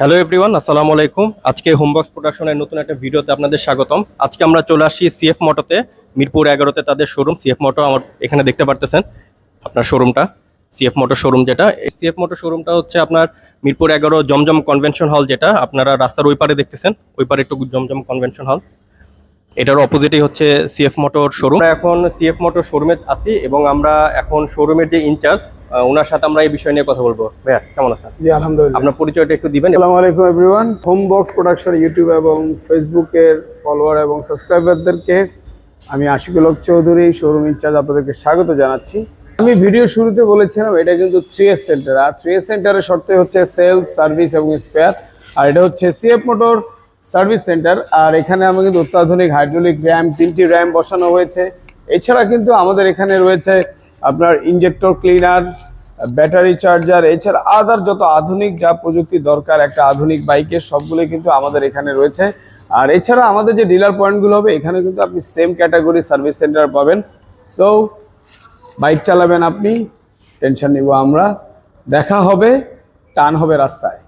Hello everyone আসসালামু আলাইকুম। আজকে হোমবক্স প্রোডাকশনের নতুন একটা ভিডিওতে আপনাদের স্বাগতম। আজকে আমরা চলে আসি সিএফ মোটোতে মিরপুর এগারোতে তাদের শোরুম সিএফ মোটো আমার এখানে দেখতে পারতেছেন আপনার শোরুমটা সিএফ মোটো শোরুম যেটা। সিএফ মোটো শোরুমটা হচ্ছে আপনার মিরপুর এগারো জমজম কনভেনশন হল যেটা। আপনারা রাস্তার ওই পারে দেখতেছেন, ওই পারে একটু জমজম কনভেনশন হল এটার অপোজিটেই হচ্ছে সিএফ মোটর শোরুম এখন সিএফ মোটর শোরুমে আছি এবং আমরা এখন শোরুমের যে ইনচার্জ ওনার সাথে আমরা এই বিষয় নিয়ে কথা বলব। ভাইয়া কেমন আছেন? জি আলহামদুলিল্লাহ। আপনার পরিচয়টা একটু দিবেন আসসালামু আলাইকুম everyone home box production YouTube এবং ফেসবুকের ফলোয়ার এবং সাবস্ক্রাইবারদেরকে আমি আশিকুল হক চৌধুরী শোরুম ইনচার্জ আপনাদেরকে স্বাগত জানাচ্ছি। আমি ভিডিও শুরুতে বলেছিলাম এটা কিন্তু থ্রি এস সেন্টার আর থ্রি এস সেন্টারের শর্তে হচ্ছে সেলস সার্ভিস এবং স্পেয়ার আর এটা হচ্ছে সিএফ মোটর সার্ভিস সেন্টার আর এখানে আমরা কিন্তু অত্যাধুনিক হাইড্রোলিক র্যাম তিনটি র্যাম বসানো হয়েছে। এছাড়া কিন্তু আমাদের এখানে রয়েছে আপনার ইনজেক্টর ক্লিনার ব্যাটারি চার্জার এছাড়া আদার যত আধুনিক যা প্রযুক্তি দরকার, একটা আধুনিক বাইকের সবগুলো কিন্তু আমাদের এখানে রয়েছে। আর এছাড়া আমাদের যে ডিলার পয়েন্টগুলো হবে এখানে কিন্তু আপনি সেম ক্যাটাগরি সার্ভিস সেন্টার পাবেন। সো বাইক চালাবেন আপনি টেনশন নিব আমরা। দেখা হবে, টান হবে রাস্তায়।